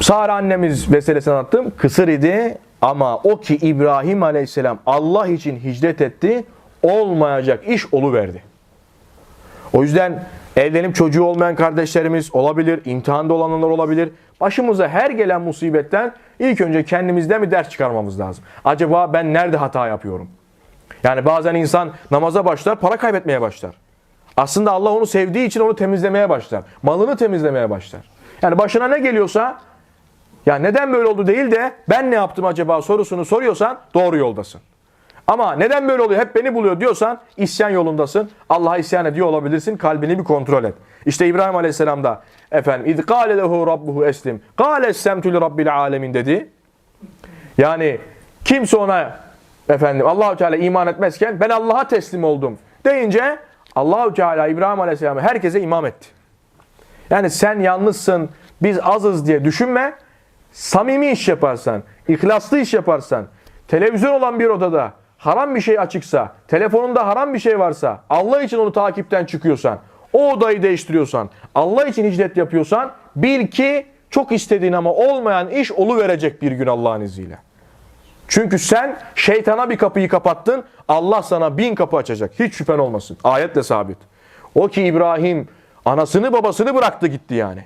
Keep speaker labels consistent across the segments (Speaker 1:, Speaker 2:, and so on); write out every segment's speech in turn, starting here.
Speaker 1: Sara annemiz meselesini anlattım. Kısır idi ama o ki İbrahim Aleyhisselam Allah için hicret etti. Olmayacak iş verdi. O yüzden evlenip çocuğu olmayan kardeşlerimiz olabilir, imtihanda olanlar olabilir. Başımıza her gelen musibetten ilk önce kendimizden bir ders çıkarmamız lazım. Acaba ben nerede hata yapıyorum? Yani bazen insan namaza başlar, para kaybetmeye başlar. Aslında Allah onu sevdiği için onu temizlemeye başlar. Malını temizlemeye başlar. Yani başına ne geliyorsa ya neden böyle oldu değil de ben ne yaptım acaba sorusunu soruyorsan doğru yoldasın. Ama neden böyle oluyor hep beni buluyor diyorsan isyan yolundasın. Allah'a isyan ediyor olabilirsin. Kalbini bir kontrol et. İşte İbrahim Aleyhisselam da efendim iz kâle lehu rabbuhu eslim. Kâle essemtü rabbil alemin dedi. Yani kimse ona efendim Allahu Teala iman etmezken ben Allah'a teslim oldum deyince Allahu Teala İbrahim Aleyhisselam'ı herkese imam etti. Yani sen yalnızsın, biz azız diye düşünme. Samimi iş yaparsan, ihlaslı iş yaparsan, televizyon olan bir odada haram bir şey açıksa, telefonunda haram bir şey varsa, Allah için onu takipten çıkıyorsan, o odayı değiştiriyorsan, Allah için hicret yapıyorsan, bil ki çok istediğin ama olmayan iş verecek bir gün Allah'ın izniyle. Çünkü sen şeytana bir kapıyı kapattın, Allah sana bin kapı açacak. Hiç şüphen olmasın. Ayetle sabit. O ki İbrahim anasını babasını bıraktı gitti yani.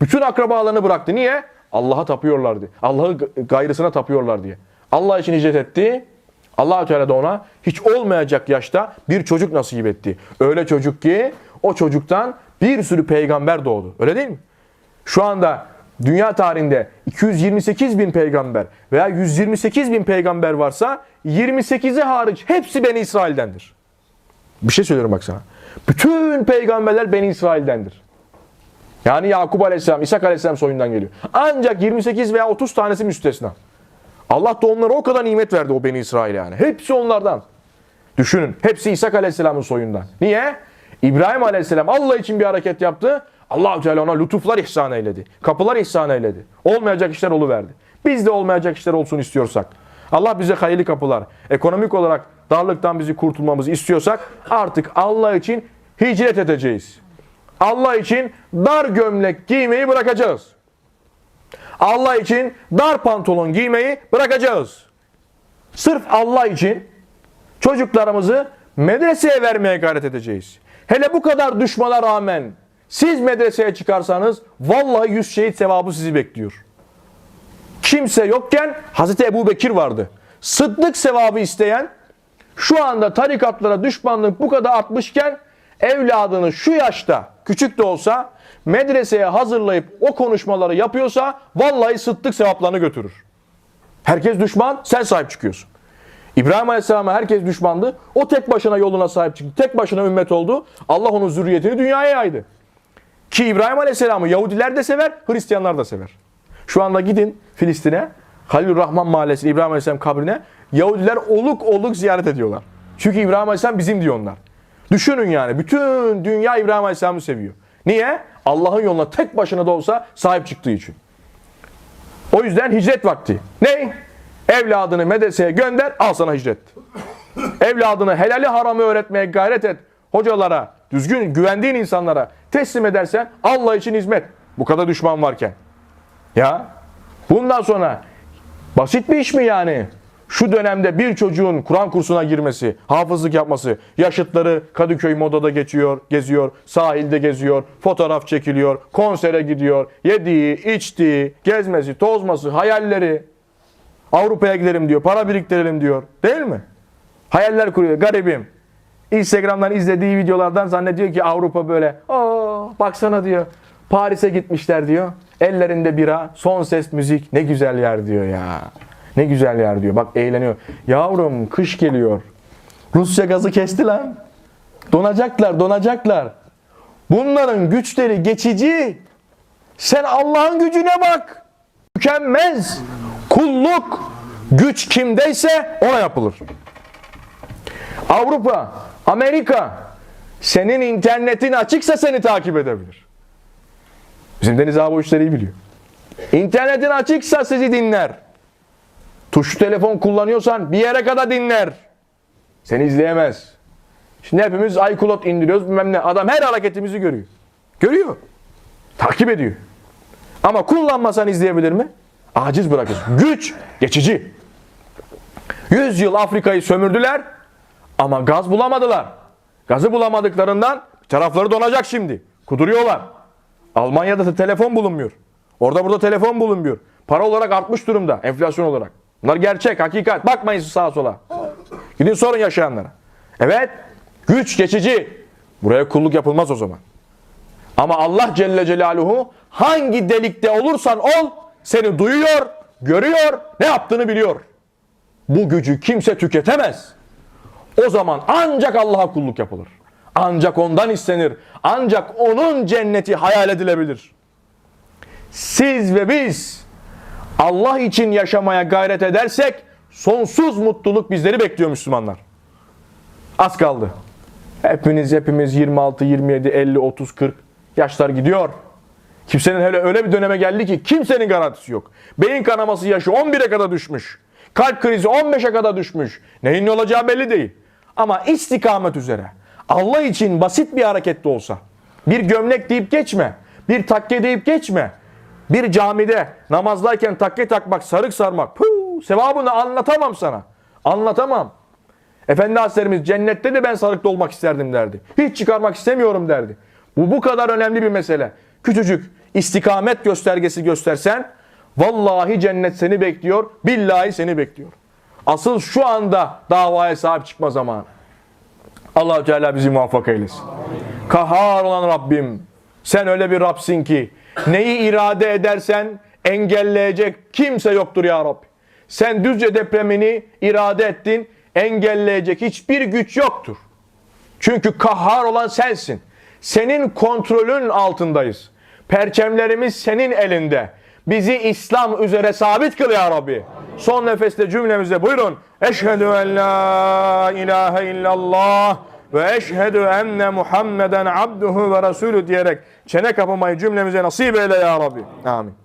Speaker 1: Bütün akrabalarını bıraktı. Niye? Allah'a tapıyorlardı. Allah'ı gayrısına tapıyorlar diye. Allah için hicret etti. allah Teala da ona hiç olmayacak yaşta bir çocuk nasip etti. Öyle çocuk ki o çocuktan bir sürü peygamber doğdu. Öyle değil mi? Şu anda dünya tarihinde 228 bin peygamber veya 128 bin peygamber varsa 28'i hariç hepsi Beni İsrail'dendir. Bir şey söylüyorum bak sana. Bütün peygamberler Beni İsrail'dendir. Yani Yakup Aleyhisselam, İshak Aleyhisselam soyundan geliyor. Ancak 28 veya 30 tanesi müstesna. Allah da onlara o kadar nimet verdi o Beni İsrail yani. Hepsi onlardan. Düşünün. Hepsi İshak Aleyhisselam'ın soyundan. Niye? İbrahim Aleyhisselam Allah için bir hareket yaptı. allah Teala ona lütuflar ihsan eyledi. Kapılar ihsan eyledi. Olmayacak işler oluverdi. Biz de olmayacak işler olsun istiyorsak. Allah bize hayırlı kapılar. Ekonomik olarak darlıktan bizi kurtulmamızı istiyorsak artık Allah için hicret edeceğiz. Allah için dar gömlek giymeyi bırakacağız. Allah için dar pantolon giymeyi bırakacağız. Sırf Allah için çocuklarımızı medreseye vermeye gayret edeceğiz. Hele bu kadar düşmana rağmen siz medreseye çıkarsanız vallahi yüz şehit sevabı sizi bekliyor. Kimse yokken Hazreti Ebu Bekir vardı. Sıddık sevabı isteyen şu anda tarikatlara düşmanlık bu kadar artmışken evladını şu yaşta küçük de olsa medreseye hazırlayıp o konuşmaları yapıyorsa vallahi sıddık sevaplarını götürür. Herkes düşman, sen sahip çıkıyorsun. İbrahim Aleyhisselam'a herkes düşmandı. O tek başına yoluna sahip çıktı. Tek başına ümmet oldu. Allah onun zürriyetini dünyaya yaydı. Ki İbrahim Aleyhisselam'ı Yahudiler de sever, Hristiyanlar da sever. Şu anda gidin Filistin'e, Halil Rahman Mahallesi İbrahim Aleyhisselam kabrine Yahudiler oluk oluk ziyaret ediyorlar. Çünkü İbrahim Aleyhisselam bizim diyor onlar. Düşünün yani bütün dünya İbrahim Aleyhisselam'ı seviyor. Niye? Allah'ın yoluna tek başına da olsa sahip çıktığı için. O yüzden hicret vakti. Ne? Evladını medreseye gönder, al sana hicret. Evladını helali haramı öğretmeye gayret et. Hocalara, düzgün güvendiğin insanlara teslim edersen Allah için hizmet. Bu kadar düşman varken. Ya bundan sonra basit bir iş mi yani? Şu dönemde bir çocuğun Kur'an kursuna girmesi, hafızlık yapması, yaşıtları Kadıköy modada geçiyor, geziyor, sahilde geziyor, fotoğraf çekiliyor, konsere gidiyor, yediği, içtiği, gezmesi, tozması, hayalleri. Avrupa'ya gidelim diyor, para biriktirelim diyor. Değil mi? Hayaller kuruyor. Garibim. Instagram'dan izlediği videolardan zannediyor ki Avrupa böyle. Aa, baksana diyor. Paris'e gitmişler diyor. Ellerinde bira, son ses müzik. Ne güzel yer diyor ya. Ne güzel yer diyor. Bak eğleniyor. Yavrum kış geliyor. Rusya gazı kesti lan. Donacaklar, donacaklar. Bunların güçleri geçici. Sen Allah'ın gücüne bak. Tükenmez. Kulluk, güç kimdeyse ona yapılır. Avrupa, Amerika senin internetin açıksa seni takip edebilir. Bizim Deniz abi o işleri iyi biliyor. İnternetin açıksa sizi dinler. Tuşlu telefon kullanıyorsan bir yere kadar dinler. Seni izleyemez. Şimdi hepimiz iCloud indiriyoruz bilmem ne. Adam her hareketimizi görüyor. Görüyor. Takip ediyor. Ama kullanmasan izleyebilir mi? Aciz bırakır. Güç geçici. 100 yıl Afrika'yı sömürdüler ama gaz bulamadılar. Gazı bulamadıklarından tarafları donacak şimdi. Kuduruyorlar. Almanya'da da telefon bulunmuyor. Orada burada telefon bulunmuyor. Para olarak artmış durumda enflasyon olarak. Bunlar gerçek, hakikat. Bakmayın sağa sola. Gidin sorun yaşayanlara. Evet, güç geçici. Buraya kulluk yapılmaz o zaman. Ama Allah Celle Celaluhu hangi delikte olursan ol seni duyuyor, görüyor, ne yaptığını biliyor. Bu gücü kimse tüketemez. O zaman ancak Allah'a kulluk yapılır. Ancak ondan istenir. Ancak onun cenneti hayal edilebilir. Siz ve biz Allah için yaşamaya gayret edersek sonsuz mutluluk bizleri bekliyor Müslümanlar. Az kaldı. Hepiniz hepimiz 26, 27, 50, 30, 40 yaşlar gidiyor. Kimsenin hele öyle bir döneme geldi ki kimsenin garantisi yok. Beyin kanaması yaşı 11'e kadar düşmüş. Kalp krizi 15'e kadar düşmüş. Neyin ne olacağı belli değil. Ama istikamet üzere. Allah için basit bir hareket de olsa. Bir gömlek deyip geçme. Bir takke deyip geçme. Bir camide namazdayken takke takmak, sarık sarmak. Puh, sevabını anlatamam sana. Anlatamam. Efendi Hazretlerimiz cennette de ben sarıklı olmak isterdim derdi. Hiç çıkarmak istemiyorum derdi. Bu bu kadar önemli bir mesele. Küçücük istikamet göstergesi göstersen vallahi cennet seni bekliyor, billahi seni bekliyor. Asıl şu anda davaya sahip çıkma zamanı. allah Teala bizi muvaffak eylesin. Kahhar olan Rabbim sen öyle bir Rabsin ki neyi irade edersen engelleyecek kimse yoktur ya Rabbi. Sen Düzce depremini irade ettin, engelleyecek hiçbir güç yoktur. Çünkü kahhar olan sensin. Senin kontrolün altındayız. Perçemlerimiz senin elinde. Bizi İslam üzere sabit kıl ya Rabbi. Son nefeste cümlemize buyurun. Eşhedü en la ilahe illallah ve eşhedü enne Muhammeden abduhu ve resulü diyerek çene kapamayı cümlemize nasip eyle ya Rabbi. Amin.